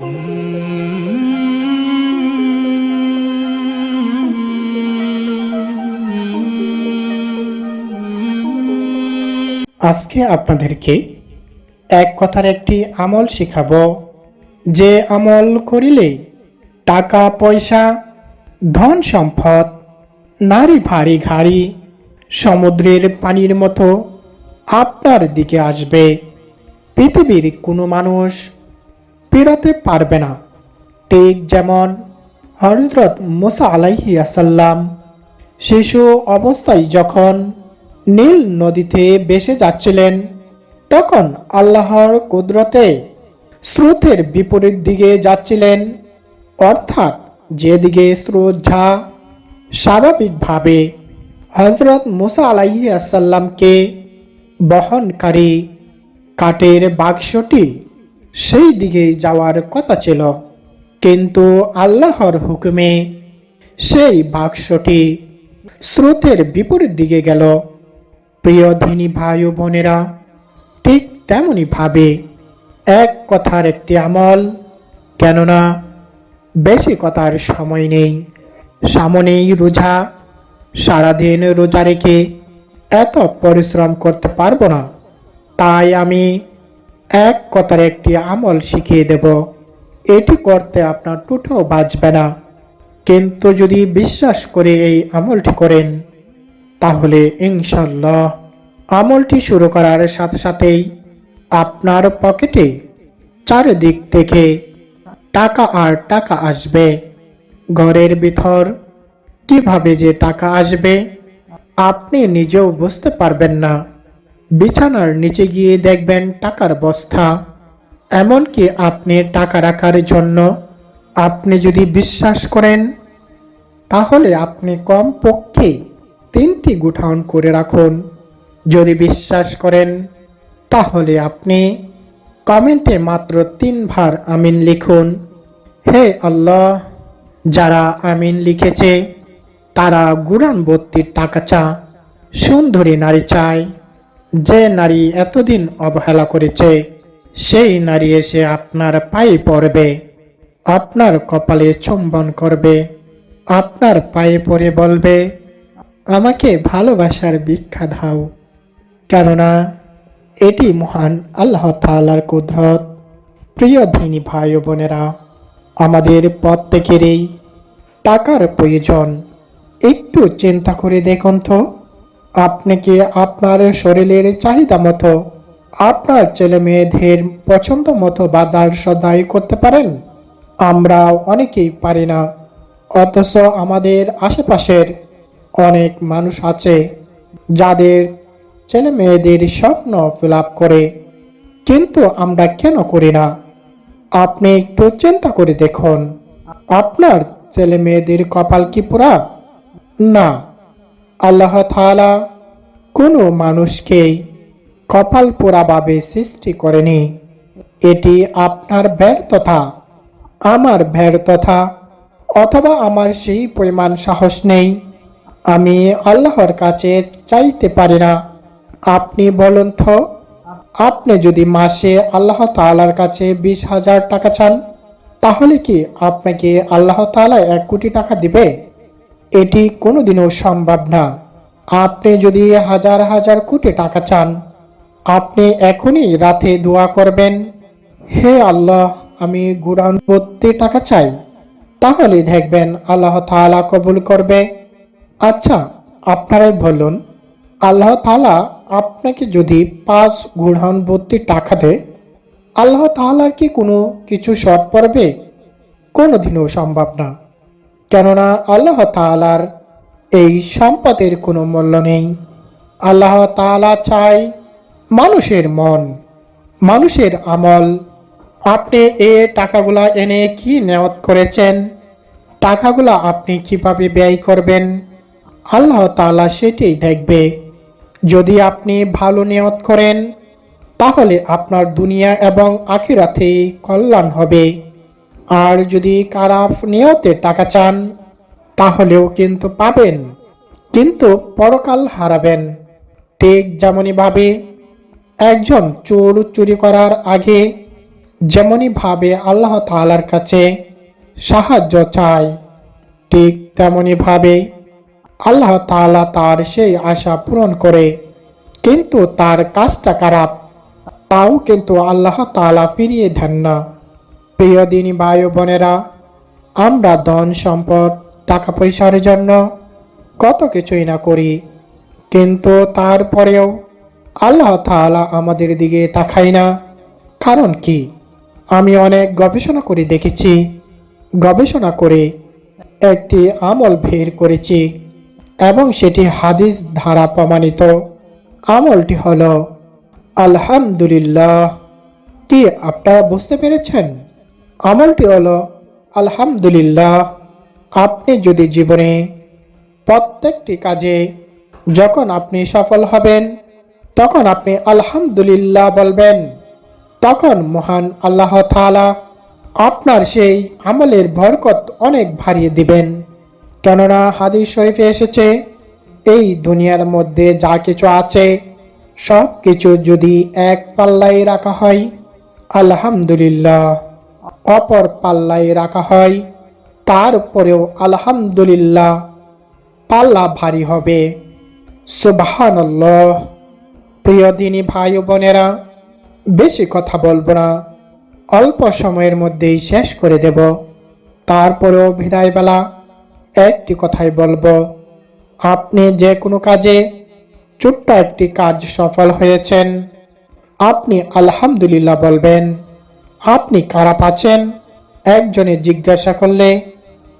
আজকে আপনাদেরকে এক কথার একটি আমল শেখাবো। যে আমল করিলে টাকা, পয়সা, ধন সম্পদ, নারী ভারী ঘাড়ি, সমুদ্রের পানির মতো আপনার দিকে আসবে। পৃথিবীর কোনো মানুষ পেরাতে পারবে না। ঠিক যেমন হজরত মুসা আলাইহি আসাল্লাম শিশু অবস্থায় যখন নীল নদীতে বেসে যাচ্ছিলেন, তখন আল্লাহর কুদরতে স্রোতের বিপরীত দিকে যাচ্ছিলেন। অর্থাৎ যেদিকে স্রোত ঝা স্বাভাবিকভাবে হজরত মুসা আলাইহি আসাল্লামকে বহনকারী কাঠের বাক্সটি সেই দিকে যাওয়ার কথা ছিল। কিন্তু আল্লাহর হুকুমে সেই বাক্সটি স্রোতের বিপরীত দিকে গেল। প্রিয় ধিনী ভাই ও বোনেরা, ঠিক তেমনই ভাবে এক কথার একটি আমল, কেননা বেশি কথার সময় নেই। সামনেই রোজা, সারাদিন রোজা রেখে এত পরিশ্রম করতে পারব না। তাই আমি এক কথার একটি আমল শিখিয়ে দেব। এটি করতে আপনার টুটাও বাঁচবে না। কিন্তু যদি বিশ্বাস করে এই আমলটি করেন, তাহলে ইনশাল্লাহ আমলটি শুরু করার সাথে সাথেই আপনার পকেটে চারিদিক থেকে টাকা আর টাকা আসবে। ঘরের ভিতর কীভাবে যে টাকা আসবে, আপনি নিজেও বুঝতে পারবেন না। বিছানার নিচে গিয়ে দেখবেন টাকার বস্তা। এমনকি আপনি টাকা রাখার জন্য আপনি যদি বিশ্বাস করেন, তাহলে আপনি কমপক্ষে তিনটি গুঠাউন করে রাখুন। যদি বিশ্বাস করেন, তাহলে আপনি কমেন্টে মাত্র তিনবার আমিন লিখুন। হে আল্লাহ, যারা আমিন লিখেছে, তারা গুড়ান ভর্তির টাকা চা, সুন্দরী নারী চায়। যে নারী এতদিন অবহেলা করেছে, সেই নারী এসে আপনার পায়ে পড়বে, আপনার কপালে চুম্বন করবে, আপনার পায়ে পড়ে বলবে, আমাকে ভালোবাসার ভিক্ষা দাও। কেননা, এটি মহান আল্লাহ তাআলার কুদরত। প্রিয় ধিনী ভাই বোনেরা, আমাদের প্রত্যেকেরই টাকার প্রয়োজন। একটু চিন্তা করে দেখুন তো। আপনি কি আপনার শরীরের চাহিদা মতো, আপনার ছেলে মেয়েদের পছন্দ মতো বাজার সদাই করতে পারেন। আমরা অনেকেই পারি না, অথচ আমাদের আশেপাশের অনেক মানুষ আছে, যাদের ছেলে মেয়েদের স্বপ্ন ফিল করে। কিন্তু আমরা কেন করি না? আপনি একটু চিন্তা করে দেখুন, আপনার ছেলে মেয়েদের কপাল কি পুরা না। আল্লাহ তাআলা কোনো মানুষকেই কপাল পোড়াভাবে সৃষ্টি করেনি। এটি আপনার ব্যর্থতা, আমার ব্যর্থতা অথবা আমার সেই পরিমাণ সাহস নেই। আমি আল্লাহর কাছে চাইতে পারি না। আপনি বলুন তো, আপনি যদি মাসে আল্লাহ তাআলার কাছে বিশ হাজার টাকা চান, তাহলে কি আপনাকে আল্লাহ তাআলা এক কোটি টাকা দিবে? এটি কোনোদিনও সম্ভব না। আপনি যদি হাজার হাজার কোটি টাকা চান, আপনি এখনই রাতে দোয়া করবেন, হে আল্লাহ, আমি গুড়ান ভর্তি টাকা চাই। তাহলে দেখবেন আল্লাহ তাআলা কবুল করবে। আচ্ছা আপনারাই বলুন, আল্লাহ তালা আপনাকে যদি পাঁচ গুড়ান ভর্তি টাকা দেয়, আল্লাহ তাআলার কি কোনো কিছু শর্ট পড়বে? কোনোদিনও সম্ভব না। কেননা আল্লাহ তাআলার এই সম্পদের কোনো মূল্য নেই। আল্লাহ তাআলা চায় মানুষের মন, মানুষের আমল। আপনি এ টাকাগুলা এনে কি নেওয়াত করেছেন? টাকাগুলা আপনি কীভাবে ব্যয় করবেন? আল্লাহ তাআলা সেটাই দেখবে। যদি আপনি ভালো নিয়ত করেন, তাহলে আপনার দুনিয়া এবং আখিরাতে কল্যাণ হবে। আর যদি খারাপ নিয়তে টাকা চান, তাহলেও কিন্তু পাবেন, কিন্তু পরকাল হারাবেন। ঠিক যেমনইভাবে একজন চোর চুরি করার আগে যেমনইভাবে আল্লাহ তালার কাছে সাহায্য চায়, ঠিক তেমনইভাবে আল্লাহ তালা তার সেই আশা পূরণ করে, কিন্তু তার কাজটা খারাপ, তাও কিন্তু আল্লাহ তাআলা ফিরিয়ে দেন না। প্রিয় দিনী ভাই বোনেরা, আমরা ধন সম্পদ, টাকা পয়সার জন্য কত কিছুই না করি। কিন্তু তারপরেও আল্লাহ তাআলা আমাদের দিকে তাকায় না। কারণ কি? আমি অনেক গবেষণা করে দেখেছি, গবেষণা করে একটি আমল বের করেছি এবং সেটি হাদিস ধারা প্রমাণিত। আমলটি হল, আলহামদুলিল্লাহ। কি আপনারা বুঝতে পেরেছেন? আমলটি হলো, আলহামদুলিল্লাহ, আপনি যদি জীবনে প্রত্যেকটি কাজে যখন আপনি সফল হবেন, তখন আপনি আলহামদুলিল্লাহ বলবেন। তখন মহান আল্লাহ তাআলা আপনার সেই আমলের বরকত অনেক ভারিয়ে দিবেন। কেননা হাদিস শরীফে এসেছে, এই দুনিয়ার মধ্যে যা কিছু আছে সব কিছু যদি এক পাল্লায় রাখা হয়, আলহামদুলিল্লাহ। অপর পাল্লায় রাখা হয়। তারপরেও আলহামদুলিল্লাহ পাল্লা ভারী হবে। সুবহানাল্লাহ। প্রিয় দিনী ভাই বোনেরা, বেশি কথা বলব না। অল্প সময়ের মধ্যেই শেষ করে দেব। তারপরেও বিদায়বেলা একটি কথাই বলব। আপনি যে কোনো কাজে ছোট্ট একটি কাজ সফল হয়েছেন, আপনি আলহামদুলিল্লাহ বলবেন। আপনি খারাপ আছেন? একজনে জিজ্ঞাসা করলে,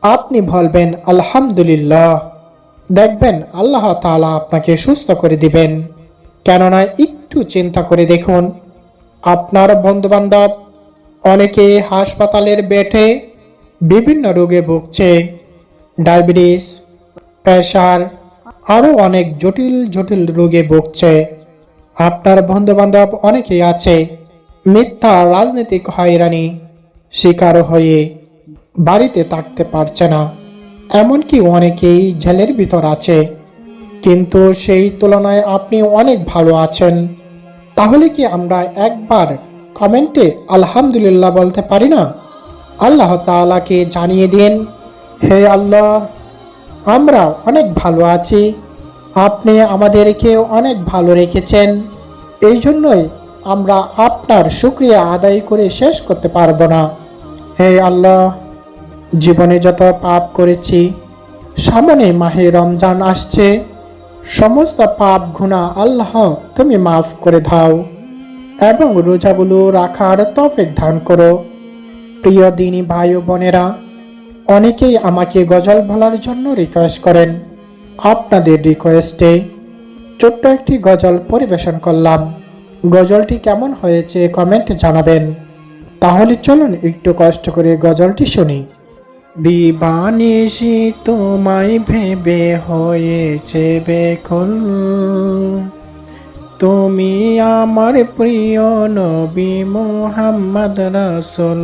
আপনি বলবেন, আলহামদুলিল্লাহ। দেখবেন আল্লাহ তাআলা আপনাকে সুস্থ করে দিবেন। কেননা একটু চিন্তা করে দেখুন, আপনার বন্ধুবান্ধব অনেকে হাসপাতালের বেঠে বিভিন্ন রোগে ভুগছে। ডায়াবেটিস প্রেশার আরও অনেক জটিল জটিল রোগে ভুগছে। আপনার বন্ধুবান্ধব অনেকেই আছে মিথ্যা রাজনৈতিক হয়রানি শিকার হয়ে বাড়িতে থাকতে পারছে না। এমনকি অনেকেই জেলের ভিতর আছে। কিন্তু সেই তুলনায় আপনি অনেক ভালো আছেন। তাহলে কি আমরা একবার কমেন্টে আলহামদুলিল্লাহ বলতে পারি না? আল্লাহ তাআলাকে জানিয়ে দিন, হে আল্লাহ, আমরা অনেক ভালো আছি। আপনি আমাদেরকে অনেক ভালো রেখেছেন। এই জন্যই আমরা আপনার শুক্রিয়া আদায় করে শেষ করতে পারব না। হে আল্লাহ, জীবনে যত পাপ করেছি, সামনে মাহে রমজান আসছে। সমস্ত পাপ গুণা আল্লাহ তুমি মাফ করে দাও এবং রোজাগুলো রাখার তফেক ধান করো। প্রিয় দিনী ভাই বোনেরা, অনেকেই আমাকে গজল বলার জন্য রিকোয়েস্ট করেন। আপনাদের রিকোয়েস্টে ছোট্ট একটি গজল পরিবেশন করলাম। গজলটি কেমন হয়েছে কমেন্ট জানাবেন। তাহলে চলুন একটু কষ্ট করে গজলটি শুনি। দিবানিসি তোমায় ভেবে হয়েছে বেকল। তুমি আমার প্রিয় নবী মোহাম্মদ রাসূল।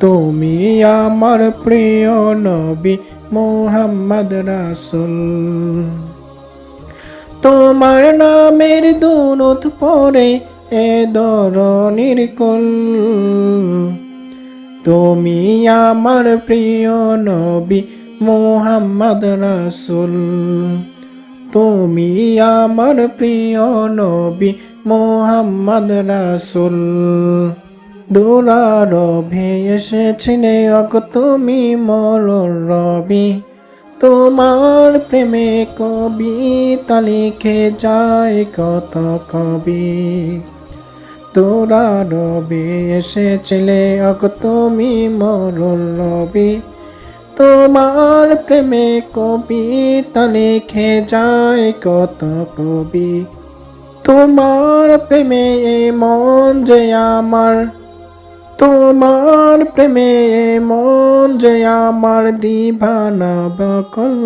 তুমি আমার প্রিয় নবী মোহাম্মদ রাসূল। তোমার নামের দুনুত পরে এ ধরনের কল। তুমি আমার প্রিয় নবী মোহাম্মদ রাসূল। তুমি আমার প্রিয় নবী মোহাম্মদ রাসূল। দুরারভে এসেছিলে অক তুমি মর রবি। তোমার প্রেমে কবিতা লিখে যায় কত কবি। তোরা রবি, এসেছিলে অক তুমি মর রবি। তোমার প্রেমে কবিতা লিখে যায় কত কবি। তোমার প্রেমে মন যে আমার তোমার প্রেমে মন যে আমার দিভানা বকল।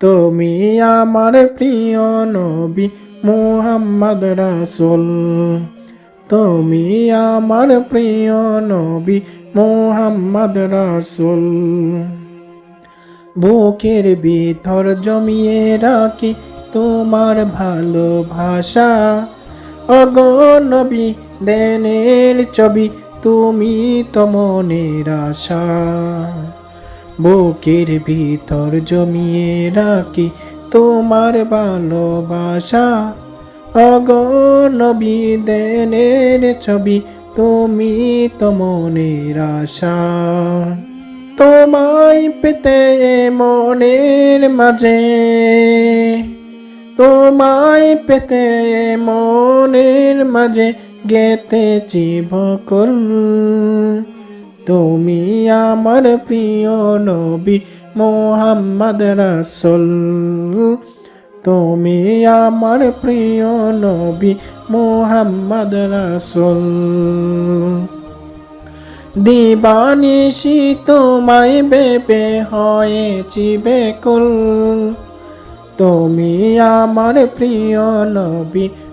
তুমি আমার প্রিয় নবী মোহাম্মদ রাসূল। তুমি আমার প্রিয় নবী মোহাম্মদ রাসূল। বুকের ভিতর জমিয়ে রাখি তোমার ভালোবাসা অগো নবী দেনের ছবি তুমি তো মনের আশা। বুকের ভিতর জমিয়ে রাখি তোমার ভালোবাসা। অগনবী দেনের ছবি তুমি তো মনের আশা। তোমায় পেতে মনের মাঝে, তোমায় পেতে মনের মাঝে গেতেছি ভকল তুমি আমার প্রিয় নবী মোহাম্মদ রাসূল। তুমি আমার প্রিয় নবী মোহাম্মদ রাসূল। দিবানিশি তোমায় বেবে হয়েছি বেকুল তুমি আমার প্রিয় নবী